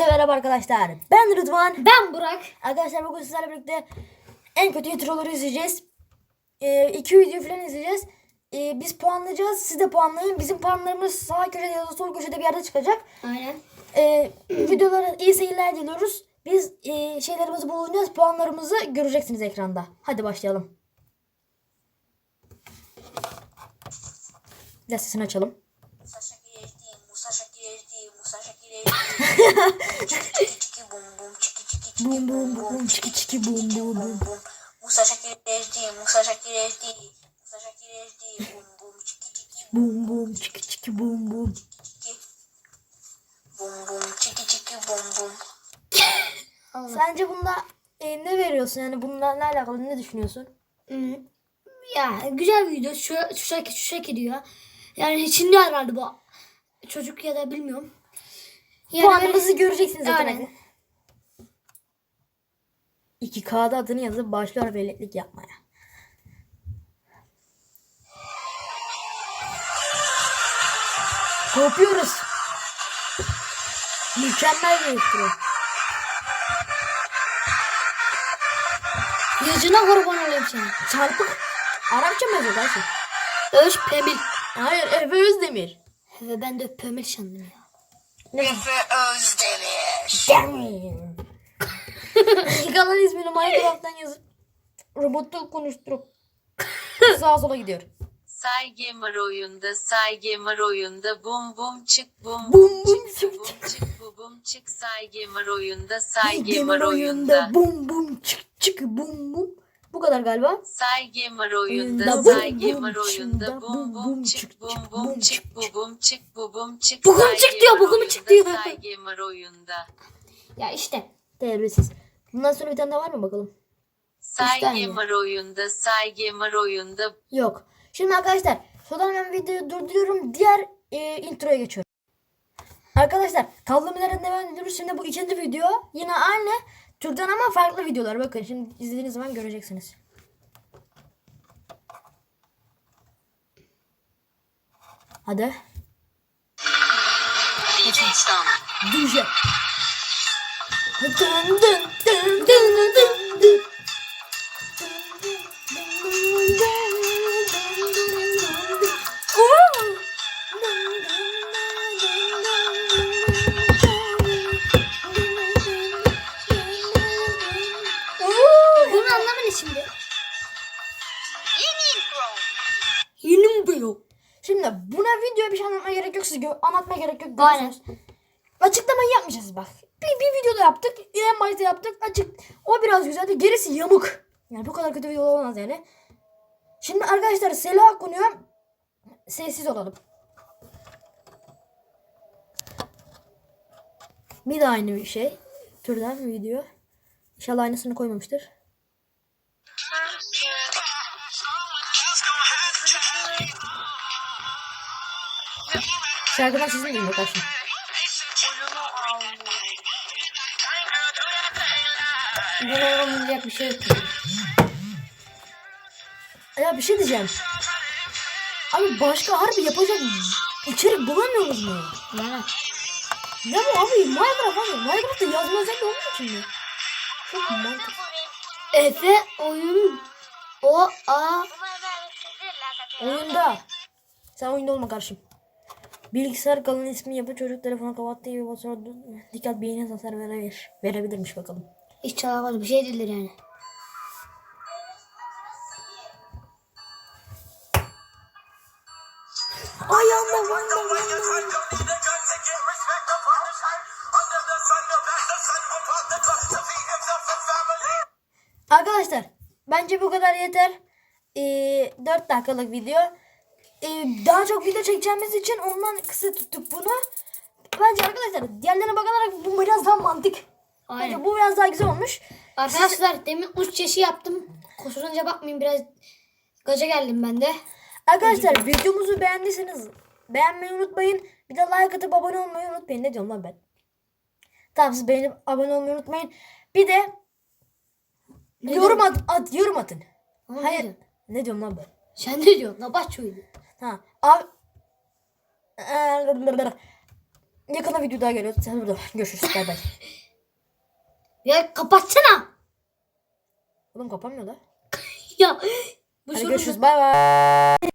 Hepinize merhaba arkadaşlar. Ben Rıdvan. Ben Burak. Arkadaşlar bugün sizlerle birlikte en kötü introları izleyeceğiz. Ee, iki video falan izleyeceğiz. Ee, biz puanlayacağız. Siz de puanlayın. Bizim puanlarımız sağ köşede ya da sol köşede bir yerde çıkacak. Aynen. Ee, videolara iyi seyirler diliyoruz. Biz e, şeylerimizi bulacağız. Puanlarımızı göreceksiniz ekranda. Hadi başlayalım. Biraz sesini açalım. Bum bum, Bum çiki çiki bum bum bum. Musa Şakir HD, Musa Şakir HD, Musa Şakir HD, bum bum, çiki çiki Bum bum çiki çiki bum bum. Bum bum, çiki çiki bum bum. Sence bunda e, ne veriyorsun? Yani ne alakalı ne düşünüyorsun? Hmm. Ya güzel bir video. Şu, şu şekil, şu şekil diyor. Yani içinde herhalde bu. Çocuk ya da bilmiyorum. Yani Puanımızı göreceksiniz zaten. Aynen. 2K'da adını yazıp başlıyor veletlik yapmaya. Kopuyoruz. Mükemmel bir intro. Yüzüne kurban olayım seni. Çarpık. Arapça mı yazıyor? Öz pemil. Hayır Efe Özdemir. Ve ben de pemil sandım ya. Efe Özdemir. Kanal ismini Minecraft'tan yazıp robotu konuşturup sağa sola gidiyor. Say Gamer oyunda, Say Gamer oyunda, bum bum çık bum Bum bum çık bum çık. çık bu bum çık Say Gamer oyunda, Say Gamer Gamer oyunda. bum bum çık çık bum bum. Bu kadar galiba. Say Gamer Oyunda Say Gamer oyunda, bum bum çık bum bum çık bu bum çık bu bum çık. Bugum çık diyor, bugum çık diyor. Say Gamer oyunda. Ya işte. Terbiyesiz. Bundan sonra bir tane daha var mı bakalım? Say. Gamer oyunda, Say Gamer oyunda, Yok. Şimdi arkadaşlar ben videoyu durduruyorum. Diğer e, introya geçiyorum. Arkadaşlar kaldığımız yerden devam ediyoruz. Şimdi bu ikinci video yine aynı türden ama farklı videolar. Bakın şimdi izlediğiniz zaman göreceksiniz. Hadi. DJ. Dın dın dın dın dın dın Şimdi buna videoya bir şey anlatmaya gerek yok. Siz gö- anlatmaya gerek yok. Aynen. Açıklamayı yapmayacağız bak. Bir, bir videoda yaptık. En başta yaptık. Açık. O biraz güzeldi. Gerisi yamuk. Yani bu kadar kötü video olmaz yani. Şimdi arkadaşlar Sela konuyor. Sessiz olalım. Bir de aynı bir şey. Türden video. İnşallah aynısını koymamıştır. Şarkıdan sizin değil arkadaşlar. Buna olmayacak bir şey yok. Ya bir şey diyeceğim. Abi başka harbi yapacak içerik bulamıyoruz mu? Yani. Ne bu abi? Minecraft abi. Minecraft'ta yazma özelliği olmuyor mi? Çok mantıklı. Efe oyun o a Oyunda. Sen oyunda olma karşım. Bilgisayar kalın ismi yapı çocuk telefonu kapattığı gibi basıyor. Dikkat beynine hasar verebilir. Verebilirmiş bakalım. hiç çalamaz bir şey değildir yani. Ayağımda vanda vanda. Arkadaşlar bence bu kadar yeter. Ee, 4 dakikalık video. Ee, daha çok video çekeceğimiz için ondan kısa tuttuk bunu. Bence arkadaşlar diğerlerine bakarak bu biraz daha mantık. Bence Aynen. bu biraz daha güzel olmuş. Arkadaşlar demin uç çeşi yaptım. Kusurunca bakmayın biraz gaza geldim ben de. Arkadaşlar videomuzu beğendiyseniz beğenmeyi unutmayın. Bir de like atıp abone olmayı unutmayın. Ne diyorum lan ben? Tamam siz beğenip abone olmayı unutmayın. Bir de Ne yorum at, at yorum atın. Hayır. ne diyorum lan ben? Sen ne diyorsun? Nabaçoydu. Ha. Abi Eee, Yakında video daha geliyor. Hadi burada görüşürüz. Bay bay. Ya kapatsana. Oğlum kapanmıyor da. Ya. Bu Hadi görüşürüz. Bay bay.